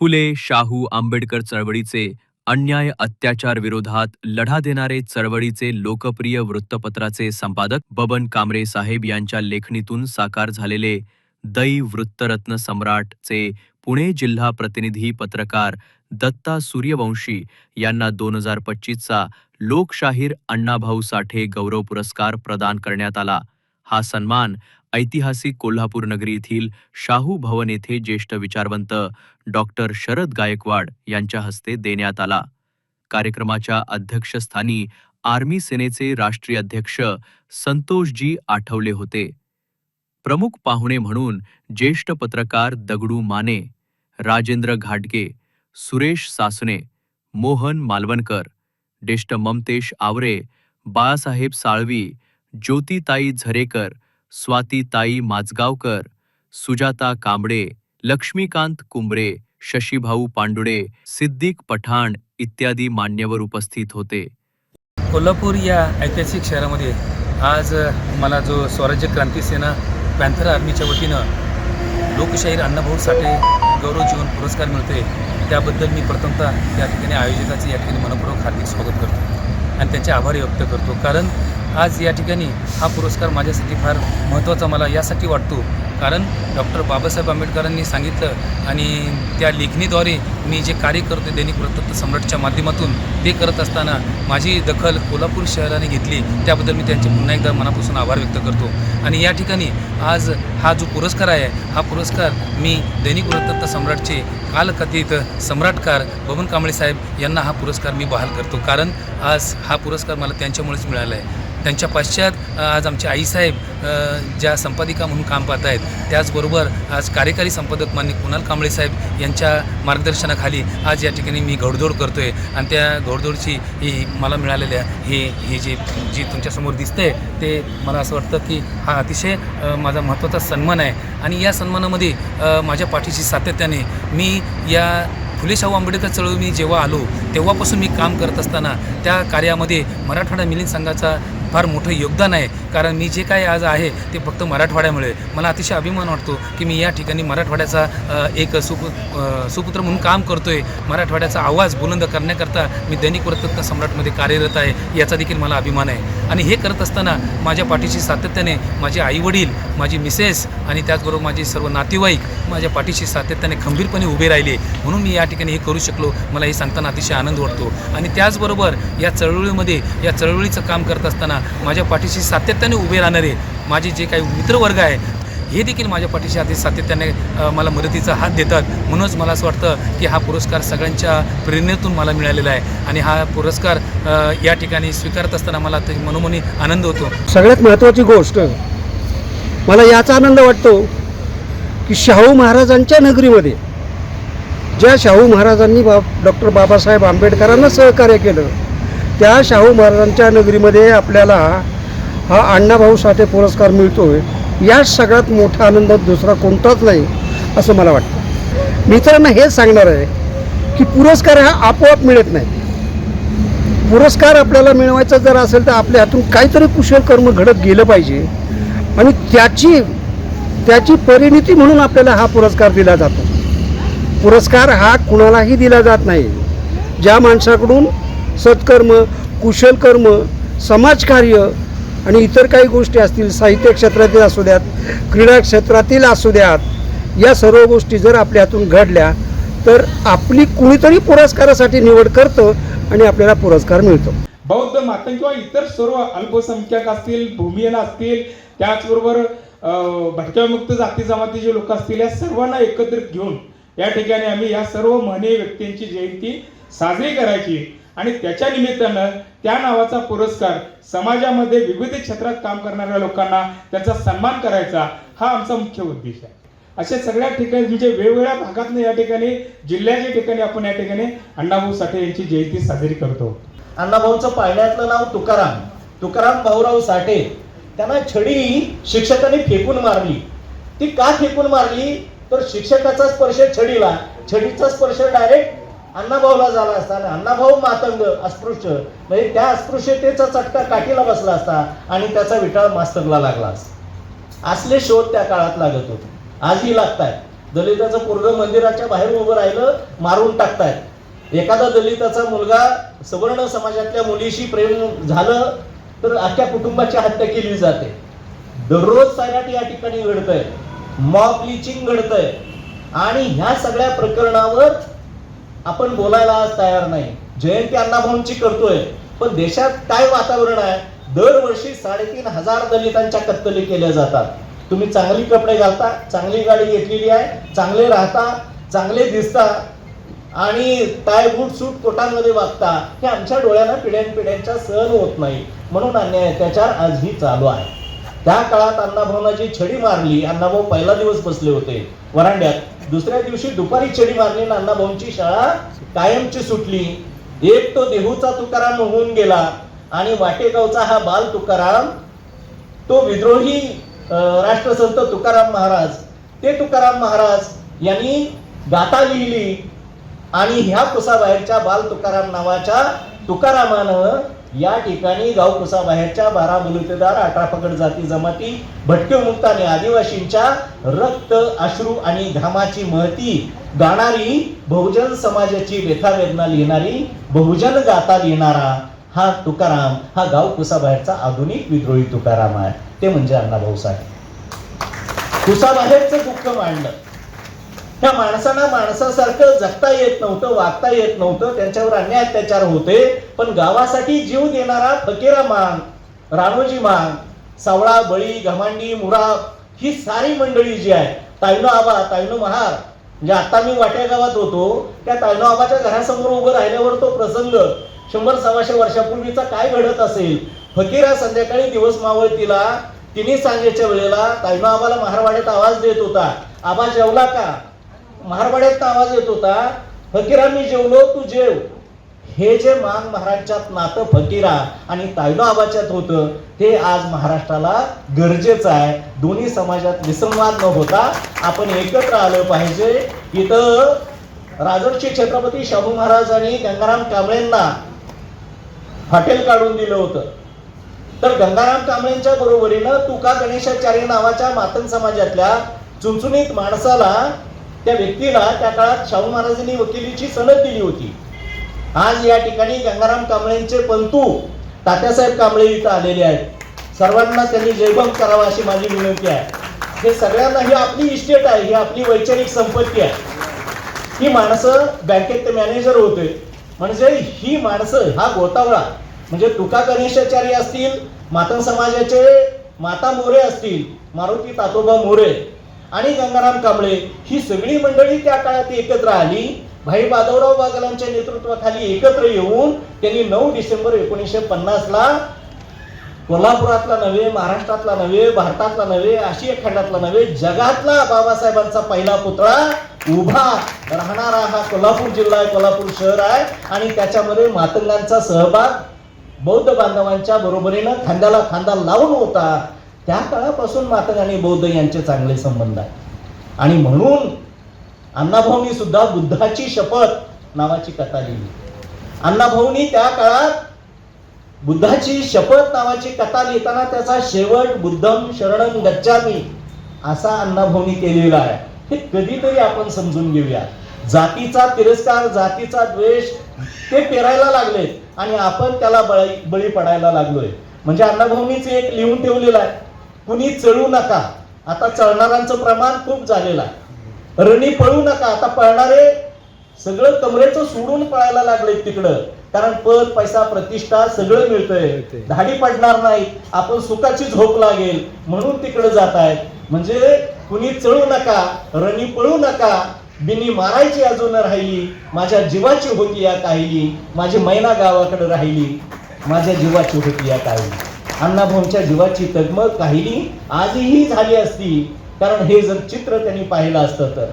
फुले शाहू आंबेडकर चळवळीचे अन्याय अत्याचार विरोधात लढा देणारे चळवळीचे लोकप्रिय वृत्तपत्राचे संपादक बबन कामरे साहेब यांच्या लेखणीतून साकार झालेले दै वृत्तरत्न सम्राटचे पुणे जिल्हा प्रतिनिधी पत्रकार दत्ता सूर्यवंशी यांना दोन हजार पच्चीसचा लोकशाहीर अण्णाभाऊ साठे गौरव पुरस्कार प्रदान करण्यात आला. हा सन्मान ऐतिहासिक कोल्हापूर नगरी येथील शाहू भवन येथे ज्येष्ठ विचारवंत डॉक्टर शरद गायकवाड यांच्या हस्ते देण्यात आला. कार्यक्रमाच्या अध्यक्षस्थानी आर्मी सेनेचे राष्ट्रीय अध्यक्ष संतोषजी आठवले होते. प्रमुख पाहुणे म्हणून ज्येष्ठ पत्रकार दगडू माने राजेंद्र घाटगे सुरेश सासणे मोहन मालवणकर ज्येष्ठ ममतेश आवरे बाळासाहेब साळवी ज्योतिताई झरेकर स्वातीताई माजगावकर सुजाता कांबळे लक्ष्मीकांत कुंबरे शशीभाऊ पांडुडे सिद्दीक पठाण इत्यादी मान्यवर उपस्थित होते. कोल्हापूर या ऐतिहासिक शहरामध्ये आज मला जो स्वराज्य क्रांती सेना पॅन्थर आर्मीच्या वतीनं लोकशाहीर अण्णाभाऊ साठे गौरव जीवन पुरस्कार मिळते त्याबद्दल मी प्रथमतः या ठिकाणी आयोजकाचे या ठिकाणी मनपूर्वक हार्दिक स्वागत करतो आणि त्यांचे आभारी व्यक्त करतो. कारण आज या ठिकाणी हा पुरस्कार माझ्यासाठी फार महत्त्वाचा मला यासाठी वाटतो. कारण डॉक्टर बाबासाहेब आंबेडकरांनी सांगितलं आणि त्या लेखणीद्वारे मी जे कार्य करतो दैनिक वृत्तत्व सम्राटच्या माध्यमातून ते करत असताना माझी दखल कोल्हापूर शहराने घेतली. त्याबद्दल मी त्यांचे पुन्हा एकदा मनापासून आभार व्यक्त करतो. आणि या ठिकाणी आज हा जो पुरस्कार आहे हा पुरस्कार मी दैनिक वृत्तत्व सम्राटचे कालकथित सम्राटकार बबन कांबळे साहेब यांना हा पुरस्कार मी बहाल करतो. कारण आज हा पुरस्कार मला त्यांच्यामुळेच मिळाला आहे त्यांच्या पश्चात आज आमचे आईसाहेब ज्या संपादिका म्हणून काम पाहत आहेत त्याचबरोबर आज कार्यकारी संपादक मान्य कुणाल कांबळे साहेब यांच्या मार्गदर्शनाखाली आज या ठिकाणी मी घोडदौड करतो आहे आणि त्या घोडदौडची ही मला मिळालेल्या हे हे जे जी तुमच्यासमोर दिसते ते मला असं वाटतं की हा अतिशय माझा महत्त्वाचा सन्मान आहे. आणि या सन्मानामध्ये माझ्या पाठीशी सातत्याने मी या फुले शाहू आंबेडकर चळवळी मी जेव्हा आलो तेव्हापासून मी काम करत असताना त्या कार्यामध्ये मराठवाडा मिलिंद संघाचा फार मोठं योगदान आहे. कारण मी जे काय आज आहे ते फक्त मराठवाड्यामुळे. मला अतिशय अभिमान वाटतो की मी या ठिकाणी मराठवाड्याचा एक सुपु सुपुत्र म्हणून काम करतो आहे मराठवाड्याचा आवाज बुलंद करण्याकरता मी दैनिक वृत्तपत्र सम्राटमध्ये कार्यरत आहे याचा देखील मला अभिमान आहे. आणि हे करत असताना माझ्या पाठीशी सातत्याने माझे आईवडील माझी मिसेस आणि त्याचबरोबर माझे सर्व नातेवाईक माझ्या पाठीशी सातत्याने खंबीरपणे उभे राहिले. म्हणून मी या ठिकाणी हे करू शकलो मला हे सांगताना अतिशय आनंद वाटतो. आणि त्याचबरोबर या चळवळीमध्ये या चळवळीचं काम करत असताना माझ्या पाठीशी सातत्याने उभे राहणारे माझे जे काही मित्रवर्ग आहे हे देखील माझ्या पाठीशी आधी सातत्याने मला मदतीचा हात देतात. म्हणूनच मला असं वाटतं की हा पुरस्कार सगळ्यांच्या प्रेरणेतून मला मिळालेला आहे आणि हा पुरस्कार या ठिकाणी स्वीकारत असताना मला ते मनोमनी आनंद होतो. सगळ्यात महत्त्वाची गोष्ट मला याचा आनंद वाटतो की शाहू महाराजांच्या नगरीमध्ये ज्या शाहू महाराजांनी बा डॉक्टर बाबासाहेब आंबेडकरांना सहकार्य केलं त्या शाहू महाराजांच्या नगरीमध्ये आपल्याला हा अण्णाभाऊ साठे पुरस्कार मिळतो आहे या सगळ्यात मोठा आनंद दुसरा कोणताच नाही असं मला वाटतं. मित्रांना हेच सांगणार आहे की पुरस्कार हा आपोआप मिळत नाही. पुरस्कार आपल्याला मिळवायचा जर असेल तर आपल्या हातून काहीतरी कुशल कर्म घडत गेलं पाहिजे. आणि त्याची त्याची परिणिती म्हणून आपल्याला हा पुरस्कार दिला जातो. पुरस्कार हा कुणालाही दिला जात नाही. ज्या माणसाकडून सत्कर्म कुशल कर्म समाजकार्य आणि इतर काही गोष्टी असतील साहित्य क्षेत्रातील असू द्यात क्रीडा क्षेत्रातील असू द्यात या सर्व गोष्टी जर आपल्या हातून घडल्या तर आपली कुणीतरी पुरस्कारासाठी निवड करतं आणि आपल्याला पुरस्कार मिळतो. बौद्ध मातंग किंवा इतर सर्व अल्पसंख्याक असतील भूमियन असतील त्याचबरोबर भटक्यामुक्त जाती जमातीचे लोक असतील या सर्वांना एकत्रित घेऊन या ठिकाणी आम्ही या सर्व म्हणे व्यक्तींची जयंती साजरी करायची. आणि त्याच्या निमित्तानं त्या नावाचा पुरस्कार समाजामध्ये विविध क्षेत्रात काम करणाऱ्या लोकांना त्याचा सन्मान करायचा हा आमचा मुख्य उद्देश आहे. अशा सगळ्या ठिकाणी म्हणजे वेगवेगळ्या भागातनं या ठिकाणी जिल्ह्याच्या ठिकाणी आपण या ठिकाणी अण्णाभाऊ साठे यांची जयंती साजरी करतो. अण्णाभाऊंचं पाळण्यातलं नाव तुकाराम. तुकाराम भाऊराव साठे. त्यांना छडी शिक्षकांनी फेकून मारली. ती का फेकून मारली? तर शिक्षकाचा स्पर्श छडीला. छडीचा स्पर्श डायरेक्ट अण्णाभाऊला झाला असता आणि अण्णाभाऊ मातंग अस्पृश्य म्हणजे त्या अस्पृश्यतेचा चटका काठीला बसला असता आणि त्याचा विटाळ मास्तरला लागला असता. असले शोध त्या काळात लागत होते. आजही लागतायत. दलिताचं पोरग मंदिराच्या बाहेर उभं राहिलं मारून टाकतायत. एखादा दलिताचा मुलगा सवर्ण समाजातल्या मुलीशी प्रेम झालं तर अख्ख्या कुटुंबाची हत्या केली जाते. दररोज सैराट या ठिकाणी घडतंय. मॉब लिचिंग घडतंय. आणि ह्या सगळ्या प्रकरणावर आपण बोलायला आज तयार नाही. जयंती अण्णाभाऊंची करतोय. पण देशात काय वातावरण आहे? दरवर्षी साडेतीन हजार दलितांच्या कत्तली केल्या जातात. तुम्ही चांगली कपडे घालता चांगली गाडी घेतलेली आहे चांगले राहता चांगले दिसता आणि टाय बूट सूट कोटांमध्ये वागता हे आमच्या डोळ्यांना पिढ्यानपिढ्यांच्या सहन होत नाही. म्हणून अन्याय अत्याचार आजही चालू आहे. त्या काळात अण्णाभाऊंना जी छडी मारली अण्णाभाऊ पहिला दिवस बसले होते. वरांड्यात दुसऱ्या दिवशी दुपारी छडी मारली आणि शाळा कायमची सुटली. एक तो देहूचा तुकाराम होऊन गेला आणि वाटेगावचा हा बाल तुकाराम तो विद्रोही राष्ट्रसंत तुकाराम महाराज. ते तुकाराम महाराज यांनी गाथा लिहिली आणि ह्या कुसाबाहेरच्या बाल तुकाराम नावाच्या तुकारामानं या ठिकाणी गावकुसा बाहेरच्या बारा बलुतेदार अठरापकड जाती जमाती भटके मुक्त आणि आदिवासींच्या रक्त अश्रू आणि घामाची महती गाणारी बहुजन समाजाची व्यथावेदना लिहिणारी बहुजन गाता लिहिणारा हा तुकाराम हा गावकुसा बाहेरचा आधुनिक विद्रोही तुकाराम आहे. ते म्हणजे अण्णाभाऊ साहेब कुसाबाहेरचं दुःख मांडलं. त्या माणसांना माणसासारखं जगता येत नव्हतं वागता येत नव्हतं त्यांच्यावर अन्याय अत्याचार होते. पण गावासाठी जीव देणारा फकीरा मान राणोजी मान सावळा बळी घमांडी मुराब ही सारी मंडळी जी आहे तायनो आबा तायनो महार म्हणजे आता मी वाट्या गावात होतो त्या तायनो आबाच्या घरासमोर उभं राहिल्यावर तो प्रसंग शंभर सव्वाशे वर्षापूर्वीचा काय घडत असेल? फकीरा संध्याकाळी दिवस मावळतीला तिने सांगायच्या वेळेला तायनो आबाला महारवाड्यात आवाज देत होता आबा जेवला का? महारवाड्यात आवाज येत होता फकीरा मी जेवलो तू जेव. हे जे मान महाराजच्यात नातं फकीरा आणि तायनो आबाच्यात होतं ते आज महाराष्ट्राला गरजेचं आहे. दोन्ही समाजात विसंवाद न होता आपण एकत्र आलं पाहिजे. इथं राजर्षी छत्रपती शाहू महाराजांनी गंगाराम कांबळेंना हॉटेल काढून दिलं होतं. तर गंगाराम कांबळेंच्या बरोबरीनं तुका गणेशाचार्य नावाच्या मातन समाजातल्या चुनचुनीत माणसाला त्या व्यक्तीला त्या काळात शाहू महाराजांनी वकिलीची सनद दिली होती. आज या ठिकाणी गंगाराम कांबळेंचे पंतू तात्यासाहेब कांबळे इथं आलेले आहेत. सर्वांना त्यांनी जयभंग करावा अशी माझी विनंती आहे. हे सगळ्यांना ही आपली इस्टेट आहे ही आपली वैचारिक संपत्ती आहे. ही माणसं बँकेत ते मॅनेजर होते. म्हणजे ही माणसं हा गोतावळा म्हणजे तुका गणेशाचार्य असतील मातंग समाजाचे माता मोरे असतील मारुती तातोबा मोरे आणि गंगाराम कांबळे ही सगळी मंडळी त्या काळात एकत्र आली. भाई माधवराव बागलांच्या नेतृत्वाखाली एकत्र येऊन त्यांनी नऊ डिसेंबर एकोणीसशे पन्नासला कोल्हापुरातला नव्हे महाराष्ट्रातला नव्हे भारतातला नव्हे आशिया खंडातला नव्हे जगातला बाबासाहेबांचा पहिला पुतळा उभा राहणारा हा कोल्हापूर जिल्हा आहे कोल्हापूर शहर आहे. आणि त्याच्यामध्ये मातंगांचा सहभाग बौद्ध बांधवांच्या बरोबरीनं खांद्याला खांदा लावून होता. त्या काळापासून मात्र आणि बौद्ध यांचे चांगले संबंध आहेत. आणि म्हणून अण्णाभाऊनी सुद्धा बुद्धाची शपथ नावाची कथा लिहिली. अण्णाभाऊनी त्या काळात बुद्धाची शपथ नावाची कथा लिहिताना त्याचा शेवट बुद्धम शरणम गच्छामी असा अण्णाभाऊनी केलेला आहे. हे कधीतरी आपण समजून घेऊया. जातीचा तिरस्कार जातीचा द्वेष ते पेरायला लागले आणि आपण त्याला बळी बळी पडायला लागलोय. म्हणजे अण्णाभाऊनीच एक लिहून ठेवलेलं आहे. कुणी चळू नका. आता चळणाऱ्यांचं प्रमाण खूप झालेलं आहे. रणी पळू नका. आता पळणारे सगळं कमरेचं सोडून पळायला लागले तिकडं. कारण पद पैसा प्रतिष्ठा सगळं मिळतंय. धाडी पडणार नाही. आपण सुखाची झोप लागेल. म्हणून तिकडे जात आहेत. म्हणजे कुणी चळू नका रणी पळू नका. बिनी मारायची अजून राहिली. माझ्या जीवाची होती या काहिली. माझी मैना गावाकडे राहिली. माझ्या जीवाची होती या काहिली. अण्णाभाऊंच्या जीवाची तगमग काहिली आजही झाली असती. कारण हे जर चित्र त्यांनी पाहिलं असतं तर.